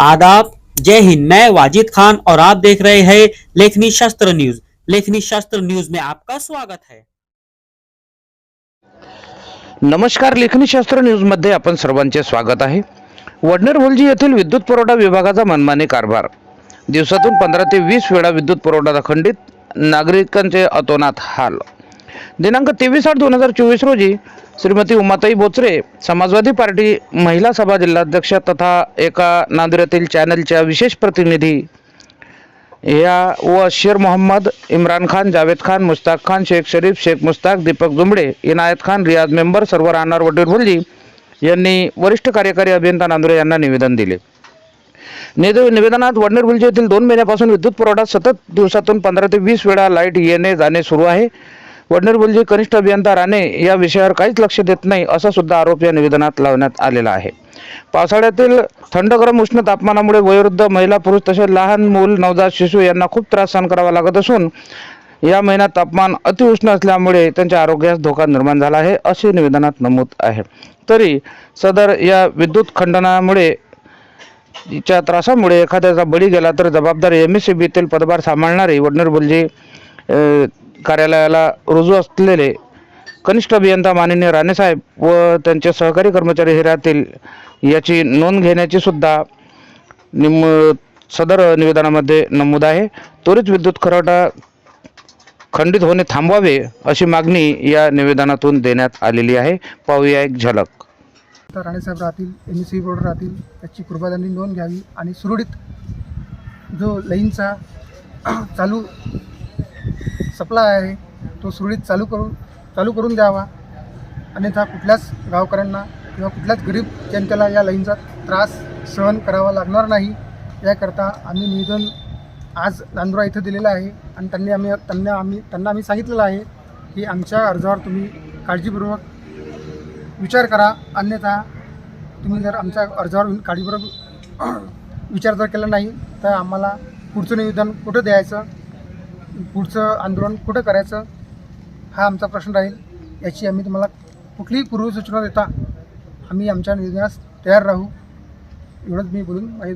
आदाब। जय हिंद। मैं वाजिद खान और आप देख रहे हैं लेखनी शास्त्र न्यूज। लेखनी शास्त्र न्यूज में आपका स्वागत है। नमस्कार लेखनी शास्त्र न्यूजमध्ये आपण सर्वांचे स्वागत आहे. वडनेर होलजी येथील विद्युत पुरवठा विभागाचा मनमानी कारभार. दिवसातून पंधरा ते वीस वेळा विद्युत पुरवठा खंडित नागरिकांचे अतोनात हाल. दिनांक तेवीस आठ दोन हजार चोवीस रोजी श्रीमती उमाताई बोचरे समाजवादी पार्टी महिला सभा जिल्हाध्यक्ष तथा एका नांदुऱ्यातील चॅनलच्या विशेष प्रतिनिधी या व शेर मोहम्मद इम्रान खान जावेद खान मुस्ताक खान शेख शरीफ शेख मुस्ताक दीपक दुमडे इनायत खान रियाज मेंबर सर्व राहणार वडील यांनी वरिष्ठ कार्यकारी अभियंता नांदुरे यांना निवेदन दिले. निवेदनात वडनेर भुलजी येथील दोन महिन्यापासून विद्युत पुरवठा सतत दिवसातून पंधरा ते वीस वेळा लाइट येणे जाणे सुरू आहे. वडनेरबुलजी कनिष्ठ अभियंता राणे या विषयावर काहीच लक्ष देत नाही असा सुद्धा आरोप या निवेदनात लावण्यात आलेला आहे. पावसाळ्यातील थंड गरम उष्ण तापमानामुळे वयोवृद्ध महिला पुरुष तसेच लहान मूल नवजात शिशू यांना खूप त्रास सहन करावा लागत असून या महिन्यात तापमान अतिउष्ण असल्यामुळे त्यांच्या आरोग्यास धोका निर्माण झाला आहे असे निवेदनात नमूद आहे. तरी सदर या विद्युत खंडनामुळे च्या त्रासामुळे एखाद्याचा बळी गेला तर जबाबदार एम एस सी बीतील पदभार सांभाळणारे वडनेर बुलजी कार्यालयाला रुजू असलेले कनिष्ठ अभियंता माननीय राणेसाहेब व त्यांचे सहकारी कर्मचारी हे राहतील याची नोंद घेण्याची सुद्धा निम सदर निवेदनामध्ये नमूद आहे. त्वरित विद्युत खरवटा खंडित होणे थांबवावे अशी मागणी या निवेदनातून देण्यात आलेली आहे. पाहूया एक झलक. तर राणेसाहेब राहतील एम सी बोर्ड राहतील त्याची कृपा त्यांनी नोंद घ्यावी आणि सुरळीत जो लईनचा चालू सप्लाय आहे तो सुरळीत चालू करून चालू करून द्यावा. अन्यथा कुठल्याच गावकऱ्यांना किंवा कुठल्याच गरीब जनतेला या लाईनचा त्रास सहन करावा लागणार नाही. याकरता आम्ही निवेदन आज नांदुरा इथं दिलेलं आहे आणि त्यांनी आम्ही त्यांना आम्ही त्यांना आम्ही सांगितलेलं आहे की आमच्या अर्जावर तुम्ही काळजीपूर्वक विचार करा. अन्यथा तुम्ही जर आमच्या अर्जावर काळजीपूर्वक विचार जर केला नाही तर आम्हाला पुढचं निवेदन कुठं द्यायचं? पुढचं आंदोलन कुठं करायचं हा आमचा प्रश्न राहील याची आम्ही तुम्हाला कुठलीही पूर्वसूचना देता आम्ही आमच्या निवेदनास तयार राहू. एवढंच मी बोलून